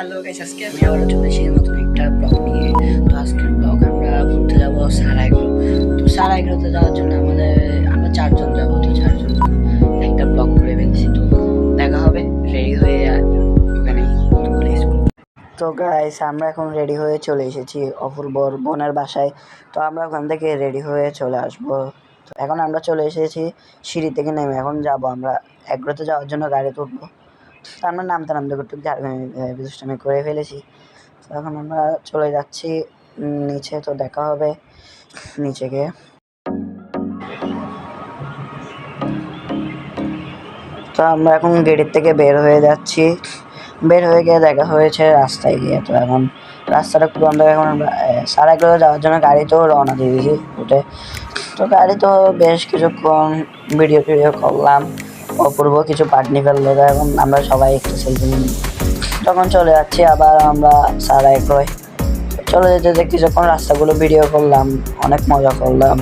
আজকে আমি আবার চলে এসেছি নতুন একটা ব্লগ নিয়ে। তো আজকের ব্লগ আমরা ঘুরতে যাব সারাইগ্রো। তো সারাইগ্রোতে যাওয়ার জন্য আমাদের, আমরা চারজন যাব, তো চারজন একটা ব্লগ করে ফেলছি। তো দেখা হবে রেডি হয়ে ওখানে তো গাইস আমরা এখন রেডি হয়ে চলে এসেছি অপূর্বর বোনের বাসায়। তো আমরা ওখান থেকে রেডি হয়ে চলে আসব। তো এখন আমরা চলে এসেছি সিঁড়ি থেকে নেমে। এখন যাব আমরা এগ্রোতে যাওয়ার জন্য গাড়ি তুলবো তো আমরা নামতে নামতে করতে আমি করে ফেলেছি। তো এখন আমরা চলে যাচ্ছি নিচে তো দেখা হবে, নিচে গিয়ে। তো আমরা এখন গেটের থেকে বের হয়ে যাচ্ছি। বের হয়ে গিয়ে দেখা হয়েছে রাস্তায় গিয়ে। তো এখন রাস্তাটা খুব আমরা এখন, আমরা সাড়ে যাওয়ার জন্য গাড়ি তো রওনা দিয়ে দিয়েছি উঠে। তো গাড়ি তো বেশ কিছুক্ষণ ভিডিও টিডিও করলাম। অপূর্ব কিছু পার্ট নিয়ে ফেলল এখন আমরা সবাই একটু সেলফি নিই। তখন চলে যাচ্ছি, আবার আমরা সারা এক চলে যেতে যেতে কিছুক্ষণ রাস্তাগুলো ভিডিও করলাম, অনেক মজা করলাম।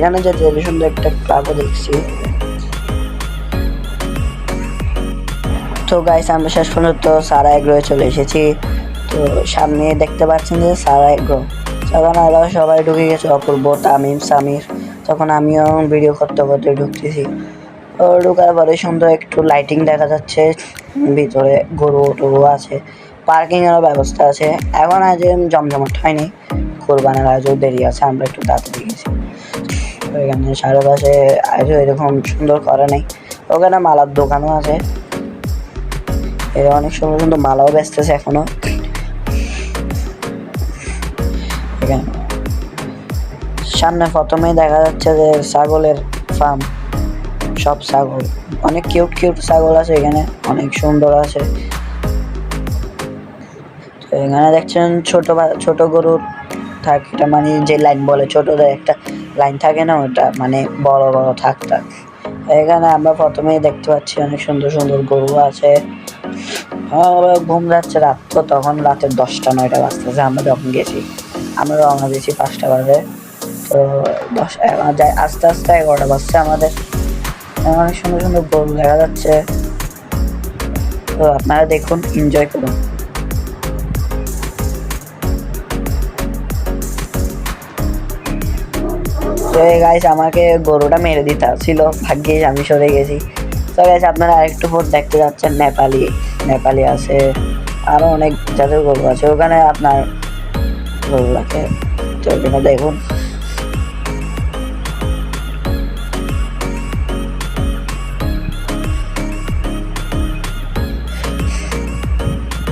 এখানে যে সুন্দর একটা ক্লাবও দেখছি। তো গাইস আমরা শেষ পর্যন্ত সারা এগ্রোয়ে চলে এসেছি। তো সামনে দেখতে পাচ্ছেন যে সারা এগ্রো তখন ওরা সবাই ঢুকে গেছে, অপূর্ব, তামিম, সামির, তখন আমিও ভিডিও করতে করতে ঢুকতেছি। তো ঢুকার পরে সুন্দর একটু লাইটিং দেখা যাচ্ছে। ভিতরে গরু, টরু আছে। পার্কিং এরও ব্যবস্থা আছে। এখন আজ জমজমাট হয়নি। কোরবানের আজও দেরি আছে, আমরা একটু তাড়াতাড়ি গেছি। এখানে চারপাশে আজও এরকম সুন্দর করে নেই। ওখানে মালার দোকানও আছে। এর অনেক সুন্দর সুন্দর মালাও বেচতেছে এখনও। সামনে প্রথমেই দেখা যাচ্ছে যে ছাগলের ফার্ম সব ছাগল। অনেক কিউট কিউট ছাগল আছে এখানে। অনেক সুন্দর আছে। এখানে দেখছেন ছোট ছোট গরুর থাক। মানে যে লাইন বলে, ছোটদের একটা লাইন থাকে না, ওটা মানে বড় বড় থাক থাক। এখানে আমরা প্রথমেই দেখতে পাচ্ছি অনেক সুন্দর সুন্দর গরু আছে। ঘুম যাচ্ছে রাত, তো তখন রাতের দশটা, নয়টা বাজতেছে, আমরা যখন গেছি, আমরা রওনা দিয়েছি পাঁচটা বাজে। তো দশ যাই, আস্তে আস্তে এগারোটা বাজছে আমাদের। অনেক সুন্দর সুন্দর গরু দেখা যাচ্ছে। তো আপনারা দেখুন এনজয় করুন। তো গাইস আমাকে গরুটা মেরে দিতে ছিল ভাগ্যিস আমি সরে গেছি। তো গাইস আপনারা আরেকটু পর দেখতে যাচ্ছেন। নেপালি নেপালি আছে। আরও অনেক জাতের গরু আছে। ওখানে আপনার গরুটাকে তো ওখানে দেখুন।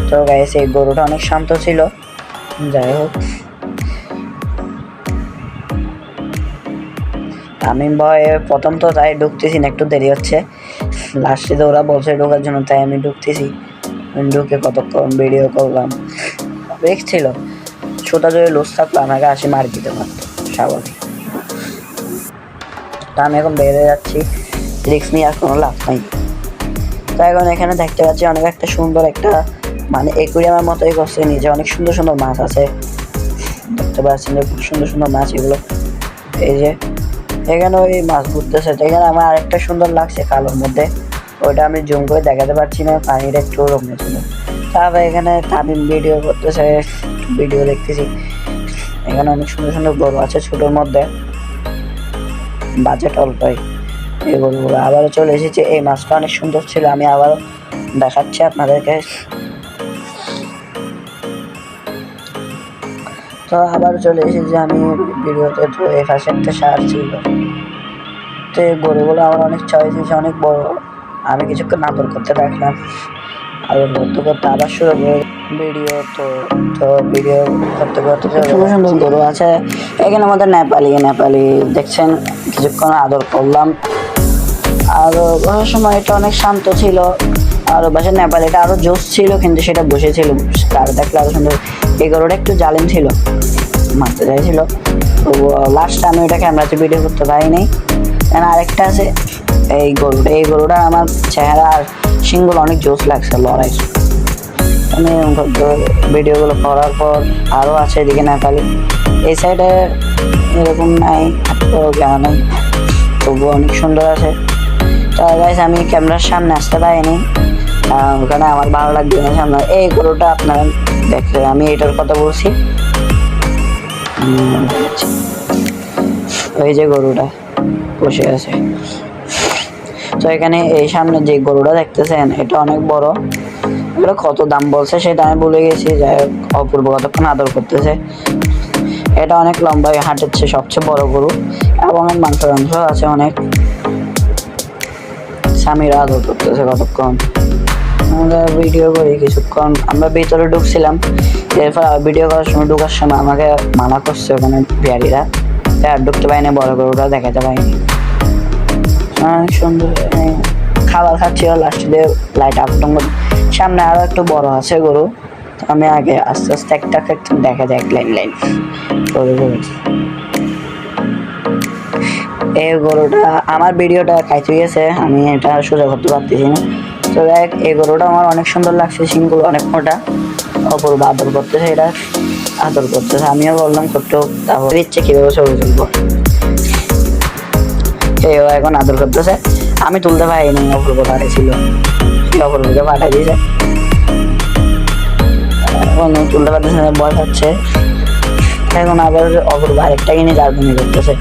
তো গাইস এই গরুটা অনেক শান্ত ছিল। যাই হোক। তামিম ভয় প্রথম তো তাই ঢুকতেছি না, একটু দেরি হচ্ছে। লাস্টে তো ওরা বলছে ঢোকার জন্য, তাই আমি ঢুকতেছি। ঢুকে কতক্ষণ ভিডিও করলাম। রিক্স ছিল। ছোটা যদি লুজ থাকতো আমাকে আসি মার দিতে স্বাভাবিক তা আমি এখন বেড়ে যাচ্ছি। রিক্স নিয়ে আর কোনো লাভ নাই। তো এখন এখানে দেখতে পাচ্ছি অনেক একটা সুন্দর একটা মানে একুরিয়ামের মতোই করছে, নিচে অনেক সুন্দর সুন্দর মাছ আছে। দেখতে পাচ্ছেন খুব সুন্দর সুন্দর মাছ এগুলো। এই যে এখানে ওই মাছ ঘুরতেছে। এখানে আমার আরেকটা সুন্দর লাগছে কালোর মধ্যে। ওইটা আমি জুম করে দেখাতে পারছি না পানিটা একটু রকম ছিল। তারপরে এখানে তামিম ভিডিও করতেছে ভিডিও দেখতেছি। এখানে অনেক সুন্দর সুন্দর গরু আছে ছোটোর মধ্যে। বাজেট অল্পই এই গরুগুলো। আবারও চলে এসেছে। এই মাছটা অনেক সুন্দর ছিল, আমি আবারও দেখাচ্ছি আপনাদেরকে। তো আবার চলে এসেছি আমি ভিডিওতে তো এই পাশে একটা সার ছিল। তো এই গরুগুলো আমার অনেক চয়েস হয়েছে অনেক বড়। আমি কিছুক্ষণ নাপর করতে রাখলাম আর করতে করতে আবার শুরু করে ভিডিও তো তো ভিডিও করতে করতে সুন্দর সুন্দর গরু আছে। এখানে আমাদের নেপালি নেপালি দেখছেন কিছুক্ষণ আদর করলাম। আর ওই সময়টা অনেক শান্ত ছিল। আর বাসা নেপালিটা আরও জোস ছিল কিন্তু সেটা বসেছিল। তার দেখলে আরও সুন্দর। এই গরুটা একটু জালিম ছিল। মারতে চাইছিল। তো লাস্ট আমি ওটা ক্যামেরাতে ভিডিও করতে পারিনি। কেন আরেকটা আছে, এই গরুটা। এই গরুটা আমার চেহারা আর সিংগুলো অনেক জোস লাগছে লড়াই আমি ভিডিওগুলো করার পর আরও আছে এদিকে নেপালি। এই সাইডে এরকম নাই, তো কেমন? তবুও অনেক সুন্দর আছে। তো গাইস আমি ক্যামেরার সামনে আসতে পারিনি। ওখানে আমার ভালো লাগবে না সামনে। এই গরুটা আপনারা দেখলে আমি এটার কথা বলছি। ওই যে গরুটা বসে আছে। তো এখানে এই সামনে যে গরুটা দেখতেছেন, এটা অনেক বড়। এগুলো কত দাম বলছে সেটা আমি ভুলে গেছি, যাই হোক, অপূর্ব কতক্ষণ আদর করতেছে। এটা অনেক লম্বা চেয়ে সবচেয়ে বড় গরু। এবং মাংস আছে অনেক। স্বামীরা আদর করতেছে কতক্ষণ। আমরা ভিডিও করি কিছুক্ষণ। আমরা ভিতরে ঢুকছিলাম। এরপর ভিডিও করার সময় ঢুকার সময় আমাকে মানা করছে ওখানে বিহারিরা। আর ঢুকতে পারিনি, বড় গরুটা দেখাতে পারিনি। সুন্দর খাবার খাচ্ছি লাস্ট দিয়ে লাইট আপটং সামনে আরও একটু বড় আছে গরু। আমি আগে আস্তে আস্তে একটা একটা দেখা যায় এক লাইন লাইন গরু গরু। এই গরুটা আমার ভিডিওটা খাইতে গেছে আমি এটা সোজা করতে পারতেছি না। তো দেখ এই গরুটা আমার অনেক সুন্দর লাগছে, সিংগুলো অনেক মোটা। অপূর্ব আদর করতেছে এটা আদর করতেছে। আমিও বললাম করতে হোক তারপর ইচ্ছে কীভাবে ছবি তুলবো কেউ এখন আদর করতেছে। আমি তুলতে পারিনি, অপূর্ব সে অপূর্বকে পাঠিয়ে দিয়েছে। এখন তুলতে পারতেছে না, ভয় পাচ্ছে। এখন আবার অপূর্ব আরেকটা কিনে জার্মানি করতেছে।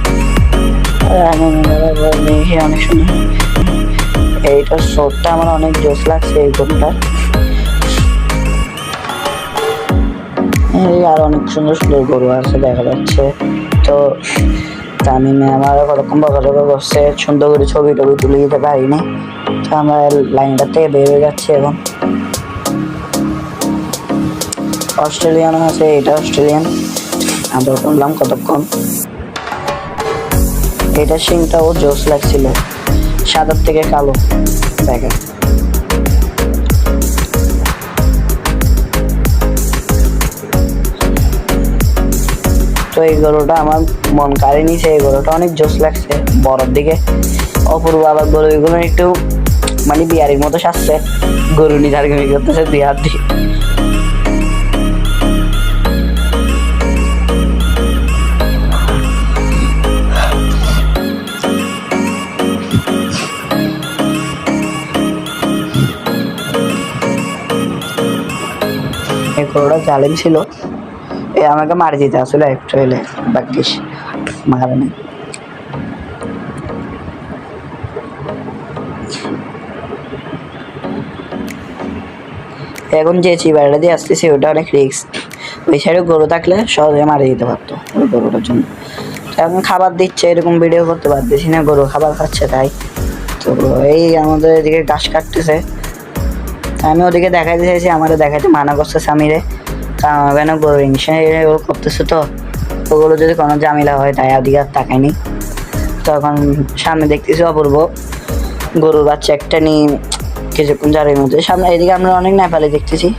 এখন অনেক সুন্দর। এইটার শোটটা আমার অনেক জোস লাগছে এই এই আর অনেক সুন্দর সুন্দর গরু আছে, দেখা যাচ্ছে। তো তামিমে আমার কতক্ষণ বকাঝকা করছে, সুন্দর করে ছবি টবি তুলে দিতে পারিনি। তো আমরা লাইনটা থেকে বের হয়ে যাচ্ছি এখন। অস্ট্রেলিয়ানও আছে, এটা অস্ট্রেলিয়ান। আমরা করলাম কতক্ষণ। এটা সিংটাও জোস লাগছিল। সাদার থেকে কালো। দেখে তো এই গরুটা আমার মন কাড়ে নিছে, এই গরুটা অনেক জোস লাগছে বড়র দিকে। অপূর্ব আবার গরু এগুলো একটু মানে বিয়ারির মতো সাজছে। গরু গমি করতেছে হাত দিয়ে। এই গরুটা জালিম ছিল। এ আমাকে মারি দিতে আসলে এলে বাকিস মারে নাই। এখন যে চিবাড়িটা দিয়ে আসতেছে, ওটা অনেক রিক্স ওই সাইডে গরু থাকলে সহজে মারি দিতে পারতো ওই গরুটার জন্য। এখন খাবার দিচ্ছে, এরকম ভিডিও করতে পারতেছি না, গরু খাবার খাচ্ছে তাই। তো এই আমাদের এদিকে ঘাস কাটতেছে। আমি ওদিকে দেখাইতে চাইছি, আমারে দেখাইতে মানা করছে স্বামীরে। কারণ ওখানে গরু ইংশন করতেছে তো? ওগুলো যদি কোনো ঝামেলা হয়, তাই ওদিকে আর তাকাইনি তখন সামনে দেখতেছি অপূর্ব। গরুর বাচ্চা একটা নিয়ে কিছুক্ষণ জারের মধ্যে। সামনে এদিকে আমরা অনেক নেপালে দেখতেছি।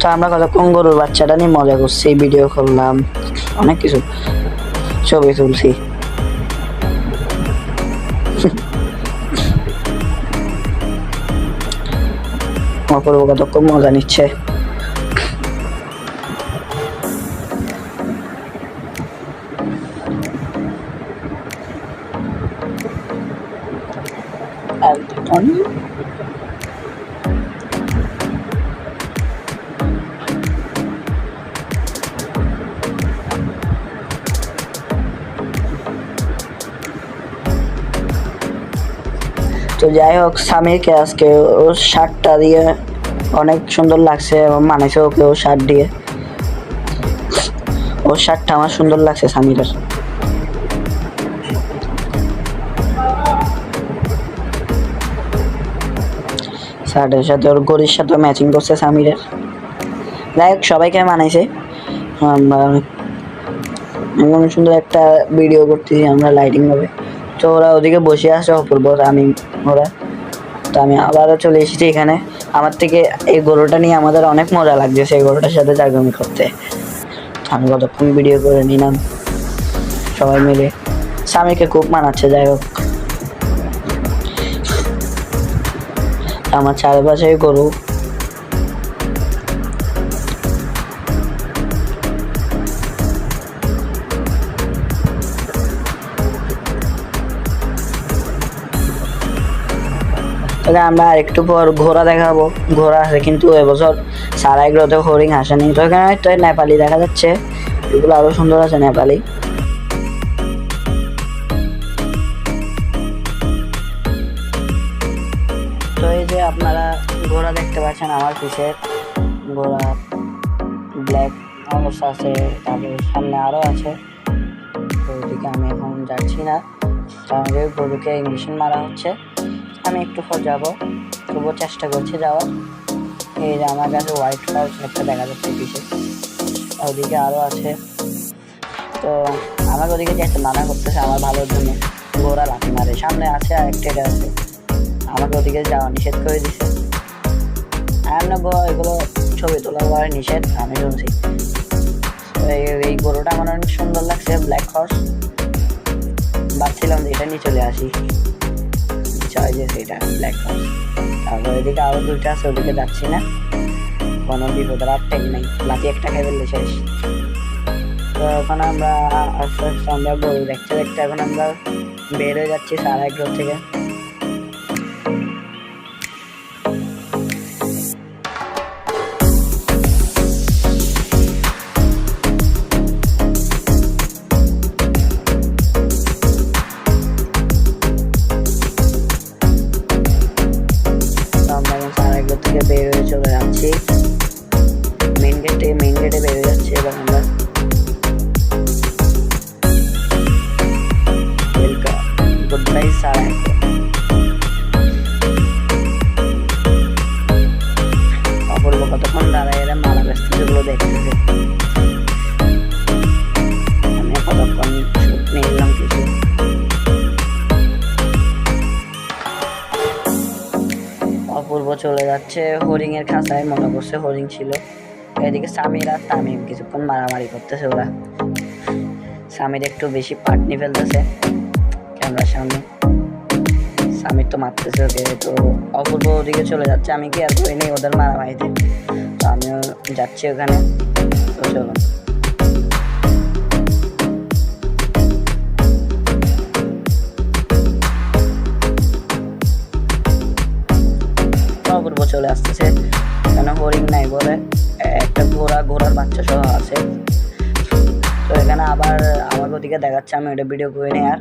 তো আমরা কতক্ষণ গরুর বাচ্চাটা নিয়ে মজা করছি ভিডিও করলাম, অনেক কিছু ছবি তুলছি। অপূর্ব কতক্ষণ মজা নিচ্ছে। যাই হোক, স্বামীকে আজকে ওর শার্টটা দিয়ে অনেক সুন্দর লাগছে এবং মানেছে ওকে ও শার্ট দিয়ে। ওর শার্টটা আমার সুন্দর লাগছে স্বামীর শার্টের সাথে ওর গড়ির সাথে ম্যাচিং করছে স্বামীরের যাই হোক, সবাইকে মানাইছে। এমন সুন্দর একটা ভিডিও করতেছি আমরা লাইটিং হবে তো ওরা ওদিকে বসে আসে অপূর্ব আমি ওরা। তো আমি আবারও চলে এসেছি এখানে। আমার থেকে এই গরুটা নিয়ে আমাদের অনেক মজা লাগছে, সেই গরুটার সাথে জাগরমি করতে। আমি কতক্ষণ ভিডিও করে নিলাম। সবাই মিলে স্বামীকে খুব মানাচ্ছে, যাই হোক। আমার চারপাশে গরু তাহলে আমরা আরেকটু পর ঘোড়া দেখাবো। ঘোড়া আছে কিন্তু এবছর সারাইগুলোতে হরিং আসেনি। তো এখানে তো নেপালি দেখা যাচ্ছে। এগুলো আরও সুন্দর আছে নেপালি। তো এই যে আপনারা ঘোড়া দেখতে পাচ্ছেন আমার পিছে। ঘোড়া ব্ল্যাক অবস্থা আছে, তারপরে সামনে আরও আছে। তো ওইদিকে আমি এখন যাচ্ছি না। কারণ গরুকে ইঞ্জেকশন মারা হচ্ছে। আমি একটু পর যাব। তবুও চেষ্টা করছি যাওয়ার। এই যে আমার কাছে হোয়াইট হাউস একটা দেখা যাচ্ছে পিছে ওদিকে আরও আছে। তো আমাকে ওদিকে যেতে মানা করতেছে আমার ভালোর জন্য। ঘোড়া লাথি মারে। সামনে আছে আর একটা এটা আছে। আমাকে ওদিকে যাওয়া নিষেধ করে দিছে। আর না এগুলো ছবি তোলা করা নিষেধ, আমি শুনছি। এই গরুটা আমার অনেক সুন্দর লাগছে ব্ল্যাক হর্স ভাবছিলাম যে এটা নিয়ে চলে আসি। যে সেটা ব্ল্যাক তারপর এদিকে আরও দুইটা আছে, ওদিকে যাচ্ছি না। কোনো বিপদের আর টেক নেই। লাঠি একটা খেয়ে ফেললে শেষ। তো এখন আমরা আস্তে আস্তে আমরা গরু দেখতে দেখতে এখন আমরা বের হয়ে যাচ্ছি সারা এক থেকে। চলে যাচ্ছে। হরিং এর খাঁচায় মনে করছে হরিং ছিল। এদিকে সামির আর তামিম কিছুক্ষণ মারামারি করতেছে ওরা। সামির একটু বেশি পাটনি ফেলতেছে ক্যামেরার সামনে। সামির তো মারতেছে ওকে। তো অপূর্ব ওদিকে চলে যাচ্ছে। আমি কি আর করিনি ওদের মারামারিতে তো আমিও যাচ্ছি ওখানে। তো ওদিকে দেখাচ্ছে, আমি ওটা ভিডিও করে নিই আর।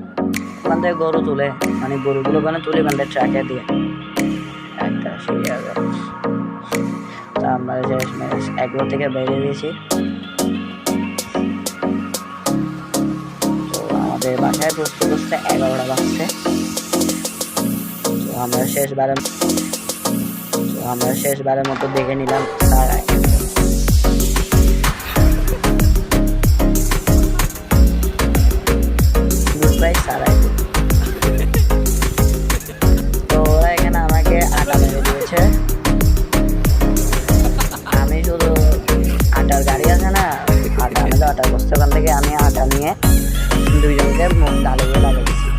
ওখান থেকে গরু তুলে মানে গরুগুলো ওখানে তুলে ওখান থেকে ট্রাকে দিয়ে। একটা সেই। তো আমরা যে এগুলো থেকে বেরিয়ে দিয়েছি তো আমাদের বাসায় বসতে বসতে এগারোটা বাজছে। আমরা শেষবারের আমরা শেষবারের মতো দেখে নিলাম তার আটা তো ওখান থেকে আমি আটা নিয়ে দুইজনকে মুখ গালে দিয়ে লাগিয়ে দিচ্ছি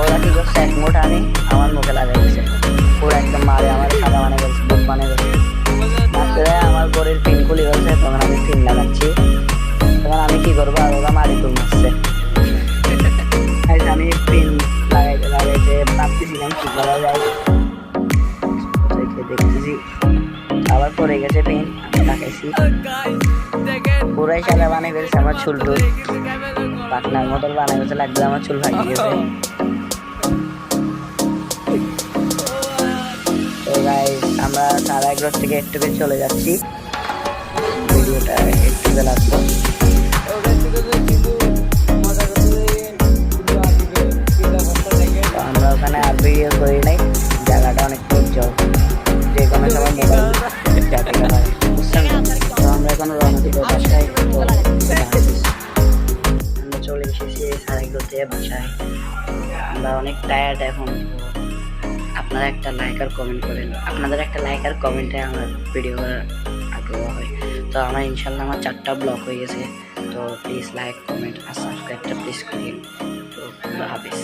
ওরা কি করছে? এক মুঠ আমি আমার মুখে লাগাই দিয়েছে পুরো একদম মারে, আমার সাদা মানে গেছে, বুক মানে গেছে। আমার গড়ির পিন খুলে গেছে, তখন আমি পিন লাগাচ্ছি। তখন আমি কি করব? আর ওরা মারি তুল মারছে। আমি পিন লাগাইতে লাগাইতে ভাবতেছিলাম, কি করা যায়? দেখতেছি আবার পরে গেছে পিন। লাগাইছি। পুরাই সাদা বানিয়ে ফেলছে আমার চুল টুল পাখনার মতন বানিয়ে ফেলছে লাগবে আমার চুল ভাঙিয়ে গেছে তো আমরা সারা এগ্রোস থেকে একটু চলে যাচ্ছি। ভিডিওটা একটু লাগল তো আমরা ওখানে আর ভিডিও করি নাই। জায়গাটা অনেক উজ্জ্বল। যে কোনো সময় মোবাইল হয় আমরা রওনা দিব বাসায়। আমরা চলে এসেছি সারা এগ্রোতে বাসায়। আমরা অনেক টায়ার্ড এখন। আপনারা একটা লাইক আর কমেন্ট করেন। আপনাদের একটা লাইক আর কমেন্টে আমার ভিডিও করার আগ্রহ হয়। তো আমার ইনশাল্লাহ আমার চারটা ব্লক হয়ে গেছে। তো প্লিজ লাইক কমেন্ট আর সাবস্ক্রাইবটা প্লিজ করিন তো হাফিজ।